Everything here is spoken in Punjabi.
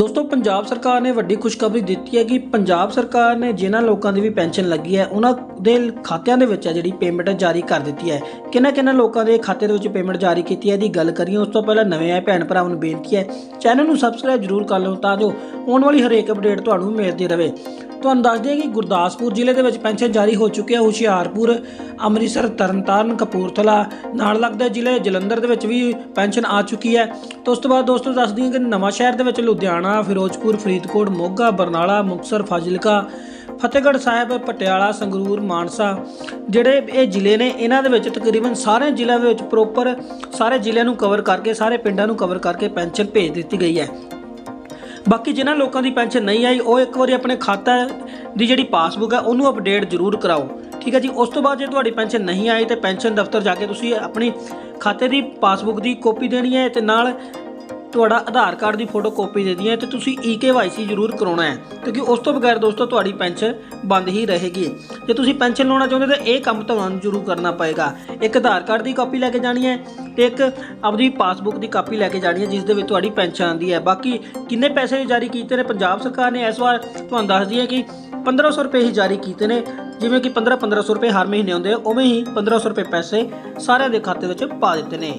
ਦੋਸਤੋ, ਪੰਜਾਬ ਸਰਕਾਰ ਨੇ ਵੱਡੀ ਖੁਸ਼ਖਬਰੀ ਦਿੱਤੀ ਹੈ ਕਿ ਪੰਜਾਬ ਸਰਕਾਰ ਨੇ ਜਿਨ੍ਹਾਂ ਲੋਕਾਂ ਦੀ ਵੀ ਪੈਨਸ਼ਨ ਲੱਗੀ ਹੈ, ਉਹਨਾਂ ਦੇ ਖਾਤਿਆਂ ਦੇ ਵਿੱਚ ਹੈ, ਜਿਹੜੀ ਪੇਮੈਂਟ ਜਾਰੀ ਕਰ ਦਿੱਤੀ ਹੈ। ਕਿਹਨਾਂ ਕਿਹਨਾਂ ਲੋਕਾਂ ਦੇ ਖਾਤੇ ਦੇ ਵਿੱਚ ਪੇਮੈਂਟ ਜਾਰੀ ਕੀਤੀ ਹੈ, ਇਹਦੀ ਗੱਲ ਕਰੀਏ, ਉਸ ਤੋਂ ਪਹਿਲਾਂ ਨਵੇਂ ਆਏ ਭੈਣ ਭਰਾਵਾਂ ਨੂੰ ਬੇਨਤੀ ਹੈ ਚੈਨਲ ਨੂੰ ਸਬਸਕ੍ਰਾਈਬ ਜਰੂਰ ਕਰ ਲਓ ਤਾਂ ਜੋ ਆਉਣ ਵਾਲੀ ਹਰੇਕ ਅਪਡੇਟ ਤੁਹਾਨੂੰ ਮਿਲਦੀ ਰਹੇ। ਤੁਹਾਨੂੰ ਦੱਸ ਦਈਏ ਕਿ ਗੁਰਦਾਸਪੁਰ ਜ਼ਿਲ੍ਹੇ ਦੇ ਵਿੱਚ ਪੈਨਸ਼ਨ ਜਾਰੀ ਹੋ ਚੁੱਕੀ ਹੈ, ਹੁਸ਼ਿਆਰਪੁਰ, ਅੰਮ੍ਰਿਤਸਰ, ਤਰਨਤਾਰਨ, ਕਪੂਰਥਲਾ, ਨਾਲ ਲੱਗਦੇ ਜ਼ਿਲ੍ਹੇ ਜਲੰਧਰ ਦੇ ਵਿੱਚ ਵੀ ਪੈਨਸ਼ਨ ਆ ਚੁੱਕੀ ਹੈ। ਤੇ ਉਸ ਤੋਂ ਬਾਅਦ ਦੋਸਤੋ ਦੱਸ ਦਈਏ ਕਿ ਨਵਾਂ ਸ਼ਹਿਰ ਦੇ ਵਿੱਚ ਲੁਧਿਆਣਾ, ਫਿਰੋਜ਼ਪੁਰ, ਫਰੀਦਕੋਟ, ਮੋਗਾ, ਬਰਨਾਲਾ, ਮੁਕਤਸਰ, ਫਾਜ਼ਿਲਕਾ ਫਤਿਹਗੜ੍ਹ ਸਾਹਿਬ, ਪਟਿਆਲਾ, ਸੰਗਰੂਰ, ਮਾਨਸਾ, ਜਿਹੜੇ ਇਹ ਜ਼ਿਲ੍ਹੇ ਨੇ, ਇਹਨਾਂ ਦੇ ਵਿੱਚ ਤਕਰੀਬਨ ਸਾਰੇ ਜ਼ਿਲ੍ਹਿਆਂ ਦੇ ਵਿੱਚ ਪ੍ਰੋਪਰ ਸਾਰੇ ਜ਼ਿਲ੍ਹਿਆਂ ਨੂੰ ਕਵਰ ਕਰਕੇ, ਸਾਰੇ ਪਿੰਡਾਂ ਨੂੰ ਕਵਰ ਕਰਕੇ ਪੈਨਸ਼ਨ ਭੇਜ ਦਿੱਤੀ ਗਈ ਹੈ। ਬਾਕੀ ਜਿਨ੍ਹਾਂ ਲੋਕਾਂ ਦੀ ਪੈਨਸ਼ਨ ਨਹੀਂ ਆਈ, ਉਹ ਇੱਕ ਵਾਰੀ ਆਪਣੇ ਖਾਤਾ ਦੀ ਜਿਹੜੀ ਪਾਸਬੁੱਕ ਹੈ, ਉਹਨੂੰ ਅਪਡੇਟ ਜ਼ਰੂਰ ਕਰਾਓ। ਠੀਕ ਹੈ ਜੀ? ਉਸ ਤੋਂ ਬਾਅਦ ਜੇ ਤੁਹਾਡੀ ਪੈਨਸ਼ਨ ਨਹੀਂ ਆਈ, ਤੇ ਪੈਨਸ਼ਨ ਦਫ਼ਤਰ ਜਾ ਕੇ ਤੁਸੀਂ ਆਪਣੀ ਖਾਤੇ ਦੀ ਪਾਸਬੁੱਕ ਦੀ ਕਾਪੀ ਦੇਣੀ ਹੈ, ਤੇ ਨਾਲ ਤੁਹਾਡਾ ਆਧਾਰ ਕਾਰਡ ਦੀ ਫੋਟੋ ਕਾਪੀ ਦੇਣੀ ਹੈ ਤੇ ਤੁਸੀਂ ਈਕੇਵਾਈਸੀ ਜ਼ਰੂਰ ਕਰਾਉਣਾ ਹੈ, ਕਿਉਂਕਿ ਉਸ ਤੋਂ ਬਗੈਰ ਦੋਸਤੋ ਤੁਹਾਡੀ ਪੈਨਸ਼ਨ ਬੰਦ ਹੀ ਰਹੇਗੀ। ਜੇ ਤੁਸੀਂ ਪੈਨਸ਼ਨ ਲਾਉਣਾ ਚਾਹੁੰਦੇ ਤਾਂ ਇਹ ਕੰਮ ਤੁਹਾਨੂੰ ਜ਼ਰੂਰ ਕਰਨਾ ਪਏਗਾ। ਇੱਕ ਆਧਾਰ ਕਾਰਡ ਦੀ ਕਾਪੀ ਲੈ ਕੇ ਜਾਣੀ ਹੈ ਤੇ ਇੱਕ ਆਪਣੀ ਪਾਸਬੁੱਕ ਦੀ ਕਾਪੀ ਲੈ ਕੇ ਜਾਣੀ ਹੈ, ਜਿਸ ਦੇ ਵਿੱਚ ਤੁਹਾਡੀ ਪੈਨਸ਼ਨ ਆਉਂਦੀ ਹੈ। ਬਾਕੀ ਕਿੰਨੇ ਪੈਸੇ ਜਾਰੀ ਕੀਤੇ ਨੇ? ਪੰਜਾਬ ਸਰਕਾਰ ਨੇ ਇਸ ਵਾਰ ਤੁਹਾਨੂੰ ਦੱਸਦੀ ਹੈ ਕਿ 1500 ਰੁਪਏ ਹੀ ਜਾਰੀ ਕੀਤੇ ਨੇ। ਜਿਵੇਂ ਕਿ 15 1500 ਰੁਪਏ ਹਰ ਮਹੀਨੇ ਆਉਂਦੇ ਆ, ਉਵੇਂ ਹੀ 1500 ਰੁਪਏ ਪੈਸੇ ਸਾਰਿਆਂ ਦੇ ਖਾਤੇ ਵਿੱਚ ਪਾ ਦਿੱਤੇ ਨੇ।